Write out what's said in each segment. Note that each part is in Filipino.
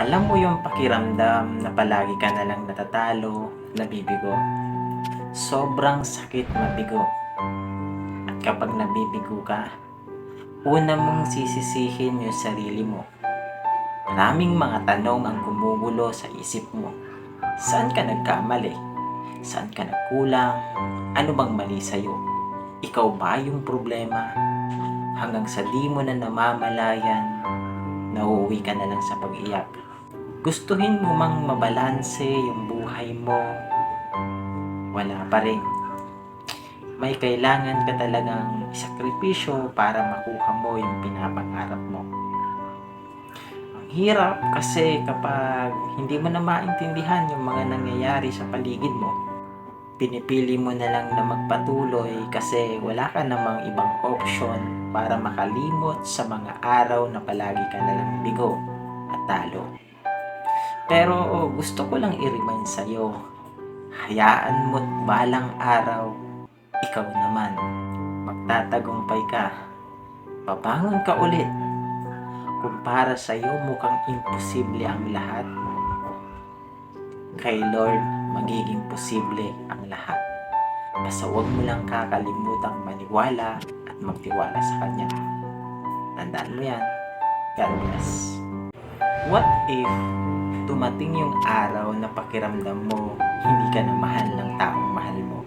Alam mo yung pakiramdam na palagi ka na lang natatalo, nabibigo. Sobrang sakit mabigo. At kapag nabibigo ka, una mong sisisihin yung sarili mo. Maraming mga tanong ang gumugulo sa isip mo. Saan ka nagkamali? Saan ka nagkulang? Ano bang mali sa'yo? Ikaw ba yung problema? Hanggang sa di mo na namamalayan, nauuwi ka na lang sa pag-iyak. Gustuhin mo mang mabalanse yung buhay mo, wala pa rin. May kailangan ka talagang isakripisyo para makuha mo yung pinapangarap mo. Ang hirap kasi kapag hindi mo na maintindihan yung mga nangyayari sa paligid mo, pinipili mo na lang na magpatuloy kasi wala ka namang ibang option para makalimot sa mga araw na palagi ka na lang bigo at talo. Pero gusto ko lang i-remind sa'yo, hayaan mo't balang araw, ikaw naman, magtatagumpay ka, babangon ka ulit. Kung para sa'yo mukhang imposible ang lahat, kay Lord magiging posible ang lahat. Basta huwag mo lang kakalimutang maniwala at magtiwala sa Kanya. Tandaan mo yan. God bless. What if tumating yung araw na pakiramdam mo hindi ka na mahal ng taong mahal mo?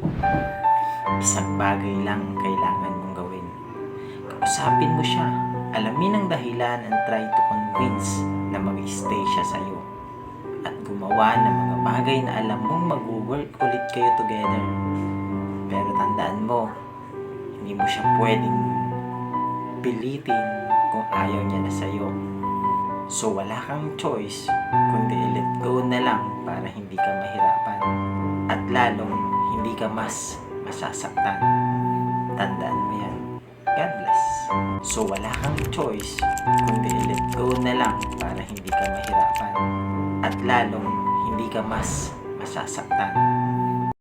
Isang bagay lang ang kailangan mong gawin. Kausapin mo siya. Alamin ang dahilan and try to convince na mag-stay siya sa'yo. At gumawa ng mga bagay na alam mong mag-work ulit kayo together. Pero tandaan mo, hindi mo siya pwedeng pilitin kung ayaw niya na sa'yo. So wala kang choice kundi let go na lang para hindi ka mahirapan at lalong hindi ka mas masasaktan. Tandaan mo yan. God bless. So wala kang choice kundi let go na lang para hindi ka mahirapan at lalong hindi ka mas masasaktan.